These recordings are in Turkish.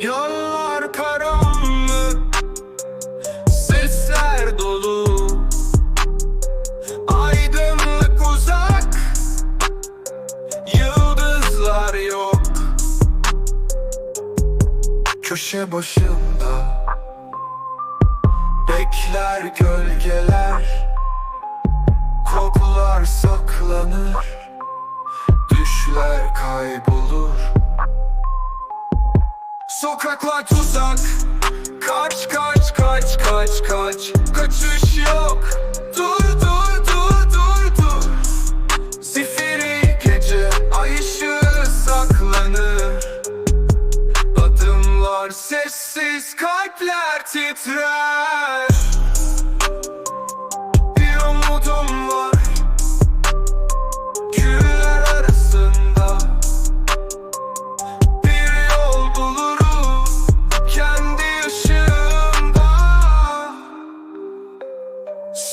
Yollar karanlık Sesler dolu. Aydınlık uzak Yıldızlar yok. Köşe başında Bekler gölgeler Kokular saklanır Sokaklar tuzak. Kaç kaç kaç kaç kaç. Kaçış yok. Dur dur dur dur dur. Zifiri gece Ay ışığı saklanır. Adımlar sessiz Kalpler titrer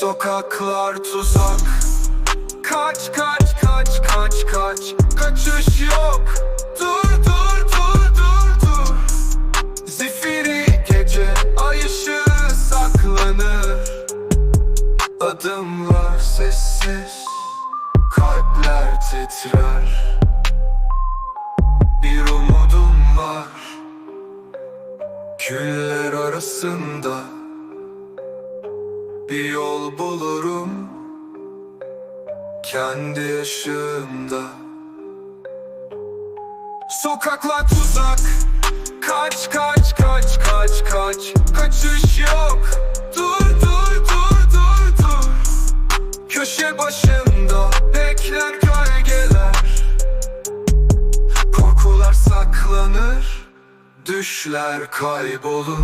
Sokaklar tuzak. Kaç kaç kaç kaç kaç. Kaçış yok. Dur dur dur dur dur. Zifiri gece ay ışığı saklanır. Adımlar sessiz Kalpler titrer. Bir umudum var. Küller arasında Bir yol bulurum Kendi ışığımda Sokaklar tuzak Kaç kaç kaç kaç kaç. Kaçış yok. Dur dur dur dur dur. Köşe başında Bekler gölgeler. Korkular saklanır Düşler kaybolur